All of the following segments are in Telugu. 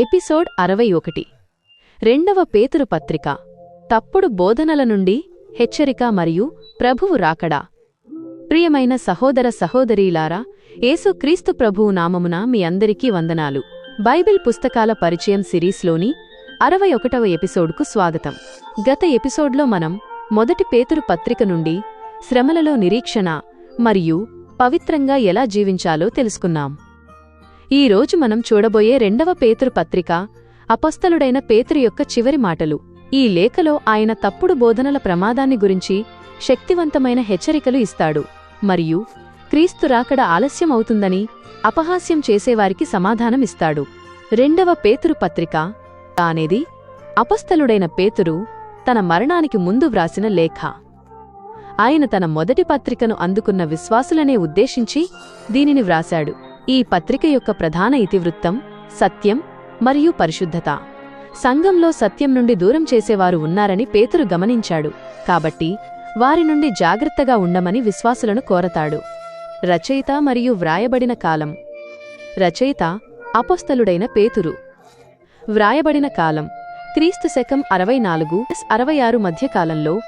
ఎపిసోడ్ అరవై ఒకటి రెండవ పేతురు పత్రిక. తప్పుడు బోధనల నుండి హెచ్చరిక మరియు ప్రభువు రాకడా? ప్రియమైన సహోదర సహోదరీలారా యేసుక్రీస్తు ప్రభువు నామమున మీ అందరికీ వందనాలు. బైబిల్ పుస్తకాల పరిచయం సిరీస్లోని అరవై ఒకటవ ఎపిసోడ్కు స్వాగతం. గత ఎపిసోడ్లో మనం మొదటి పేతురు పత్రిక నుండి శ్రమలలో నిరీక్షణ మరియు పవిత్రంగా ఎలా జీవించాలో తెలుసుకున్నాం. ఈ రోజు మనం చూడబోయే రెండవ పేతురు పత్రిక అపస్తలుడైన పేతురు యొక్క చివరి మాటలు. ఈ లేఖలో ఆయన తప్పుడు బోధనల ప్రమాదాన్ని గురించి శక్తివంతమైన హెచ్చరికలు ఇస్తాడు. మరియు క్రీస్తు రాకడ ఆలస్యం అవుతుందని అపహాస్యం చేసేవారికి సమాధానమిస్తాడు రెండవ పేతురు పత్రిక అనేది అపస్తలుడైన పేతురు తన మరణానికి ముందు వ్రాసిన లేఖ. ఆయన తన మొదటి పత్రికను అందుకున్న విశ్వాసులనే ఉద్దేశించి దీనిని వ్రాశాడు. ఈ పత్రిక యొక్క ప్రధాన ఇతివృత్తం సత్యం మరియు పరిశుద్ధత. సంఘంలో సత్యం నుండి దూరం చేసేవారు ఉన్నారని పేతురు గమనించాడు. కాబట్టి వారి నుండి జాగ్రత్తగా ఉండమని విశ్వాసులను కోరతాడు. రచయిత మరియు వ్రాయబడిన కాలం. రచయిత అపస్థలుడైన పేతురు. వ్రాయబడిన కాలం. క్రీస్తు శకం అరవై నాలుగు అరవై ఆరు మధ్యకాలంలో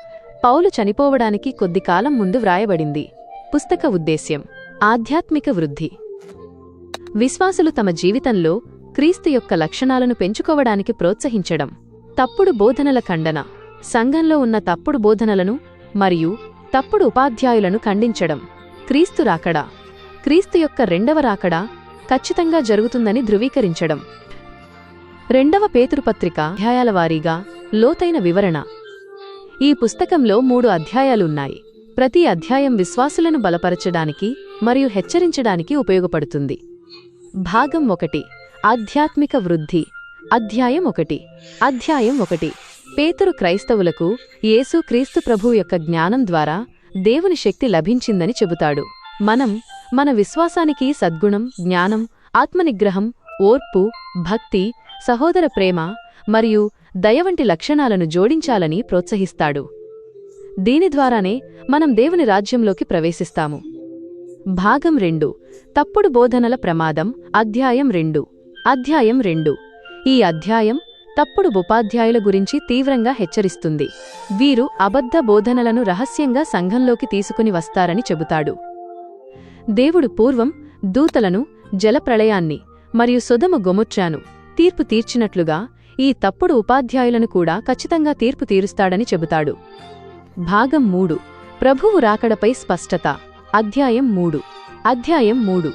పౌలు చనిపోవడానికి కొద్ది కాలం ముందు వ్రాయబడింది. పుస్తక ఉద్దేశ్యం. ఆధ్యాత్మిక వృద్ధి. విశ్వాసులు తమ జీవితంలో క్రీస్తు యొక్క లక్షణాలను పెంచుకోవడానికి ప్రోత్సహించడం. తప్పుడు బోధనల ఖండన సంఘంలో ఉన్న తప్పుడు బోధనలను మరియు తప్పుడు ఉపాధ్యాయులను ఖండించడం క్రీస్తు రాకడా. క్రీస్తు యొక్క రెండవ రాకడా ఖచ్చితంగా జరుగుతుందని ధృవీకరించడం. రెండవ పేతురుపత్రిక అధ్యాయాల వారీగా లోతైన వివరణ. ఈ పుస్తకంలో మూడు అధ్యాయాలున్నాయి ప్రతి అధ్యాయం విశ్వాసులను బలపరచడానికి మరియు హెచ్చరించడానికి ఉపయోగపడుతుంది. భాగం ఒకటి. ఆధ్యాత్మిక వృద్ధి. అధ్యాయం ఒకటి. అధ్యాయం ఒకటి. పేతురు క్రైస్తవులకు యేసు క్రీస్తు ప్రభు యొక్క జ్ఞానం ద్వారా దేవుని శక్తి లభించిందని చెబుతాడు. మనం మన విశ్వాసానికి సద్గుణం జ్ఞానం ఆత్మనిగ్రహం ఓర్పు భక్తి సహోదర ప్రేమ మరియు దయ వంటి లక్షణాలను జోడించాలని ప్రోత్సహిస్తాడు. దీని ద్వారానే మనం దేవుని రాజ్యంలోకి ప్రవేశిస్తాము. భాగం రెండు. తప్పుడు బోధనల ప్రమాదం. అధ్యాయం రెండు. అధ్యాయం రెండు. ఈ అధ్యాయం తప్పుడు ఉపాధ్యాయుల గురించి తీవ్రంగా హెచ్చరిస్తుంది. వీరు అబద్ధ బోధనలను రహస్యంగా సంఘంలోకి తీసుకుని వస్తారని చెబుతాడు. దేవుడు పూర్వం దూతలను జలప్రళయాన్ని మరియు సుధము గొముచ్చాను తీర్పు తీర్చినట్లుగా ఈ తప్పుడు ఉపాధ్యాయులను కూడా ఖచ్చితంగా తీర్పు తీరుస్తాడని చెబుతాడు. భాగం మూడు. ప్రభువు రాకడపై స్పష్టత. అధ్యాయం మూడు. అధ్యాయం మూడు.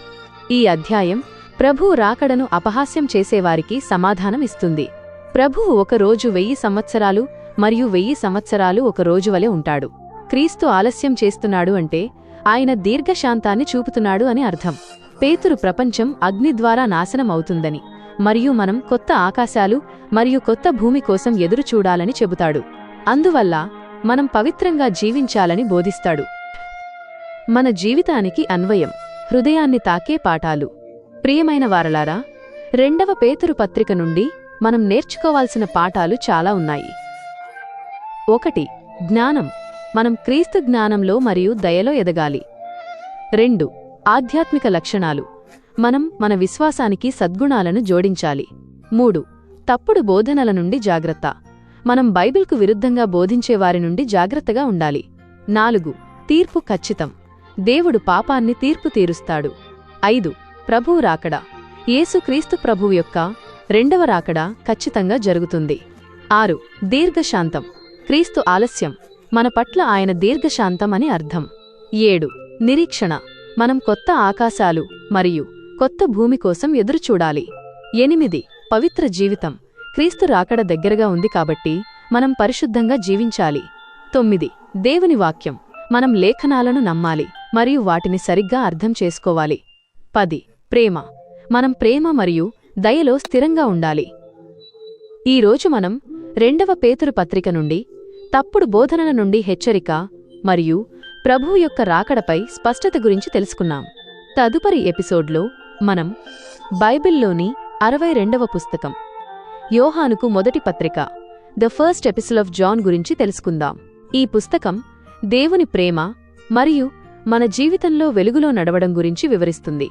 ఈ అధ్యాయం ప్రభువు రాకడను అపహాస్యం చేసేవారికి సమాధానం ఇస్తుంది ప్రభువు ఒక రోజు వెయ్యి సంవత్సరాలు మరియు వెయ్యి సంవత్సరాలు ఒక రోజు వలె ఉంటాడు. క్రీస్తు ఆలస్యం చేస్తున్నాడు అంటే ఆయన దీర్ఘశాంతాన్ని చూపుతున్నాడు అని అర్థం. పేతురు ప్రపంచం అగ్ని ద్వారా నాశనం అవుతుందని మరియు మనం కొత్త ఆకాశాలు మరియు కొత్త భూమి కోసం ఎదురు చూడాలని చెబుతాడు. అందువల్ల మనం పవిత్రంగా జీవించాలని బోధిస్తాడు. మన జీవితానికి అన్వయం. హృదయాన్ని తాకే పాఠాలు. ప్రియమైన వారలారా రెండవ పేతురు పత్రిక నుండి మనం నేర్చుకోవాల్సిన పాఠాలు చాలా ఉన్నాయి. ఒకటి జ్ఞానం. మనం క్రీస్తు జ్ఞానంలో మరియు దయలో ఎదగాలి. రెండు ఆధ్యాత్మిక లక్షణాలు. మనం మన విశ్వాసానికి సద్గుణాలను జోడించాలి. మూడు తప్పుడు బోధనల నుండి జాగ్రత్త. మనం బైబిల్కు విరుద్ధంగా బోధించేవారి నుండి జాగ్రత్తగా ఉండాలి. నాలుగు తీర్పు ఖచ్చితం. దేవుడు పాపాన్ని తీర్పు తీరుస్తాడు. ఐదు. ప్రభువు రాకడా. యేసుక్రీస్తు ప్రభువు యొక్క రెండవ రాకడా ఖచ్చితంగా జరుగుతుంది. ఆరు. దీర్ఘశాంతం. క్రీస్తు ఆలస్యం. మన పట్ల ఆయన దీర్ఘశాంతం అని అర్థం. ఏడు. నిరీక్షణ. మనం కొత్త ఆకాశాలు మరియు కొత్త భూమి కోసం ఎదురుచూడాలి. ఎనిమిది. పవిత్ర జీవితం. క్రీస్తు రాకడ దగ్గరగా ఉంది కాబట్టి మనం పరిశుద్ధంగా జీవించాలి. తొమ్మిది. దేవుని వాక్యం. మనం లేఖనాలను నమ్మాలి. మరియు వాటిని సరిగ్గా అర్థం చేసుకోవాలి. పది. ప్రేమ. మనం ప్రేమ మరియు దయలో స్థిరంగా ఉండాలి. ఈరోజు మనం రెండవ పేతురు పత్రిక నుండి తప్పుడు బోధనల నుండి హెచ్చరిక మరియు ప్రభువు యొక్క రాకడపై స్పష్టత గురించి తెలుసుకున్నాం. తదుపరి ఎపిసోడ్లో మనం బైబిల్లోని అరవై రెండవ పుస్తకం యోహానుకు మొదటి పత్రిక the first episode of John గురించి తెలుసుకుందాం. ఈ పుస్తకం దేవుని ప్రేమ మరియు మన జీవితంలో వెలుగులో నడవడం గురించి వివరిస్తుంది.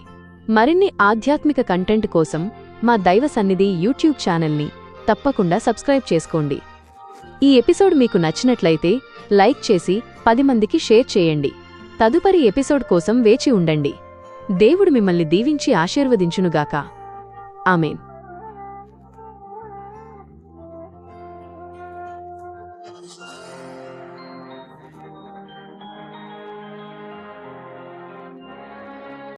మరిన్ని ఆధ్యాత్మిక కంటెంట్ కోసం మా దైవ సన్నిధి యూట్యూబ్ ఛానల్ని తప్పకుండా సబ్స్క్రైబ్ చేసుకోండి. ఈ ఎపిసోడ్ మీకు నచ్చినట్లయితే లైక్ చేసి పది మందికి షేర్ చేయండి. తదుపరి ఎపిసోడ్ కోసం వేచి ఉండండి. దేవుడు మిమ్మల్ని దీవించి ఆశీర్వదించునుగాక. ఆమెన్.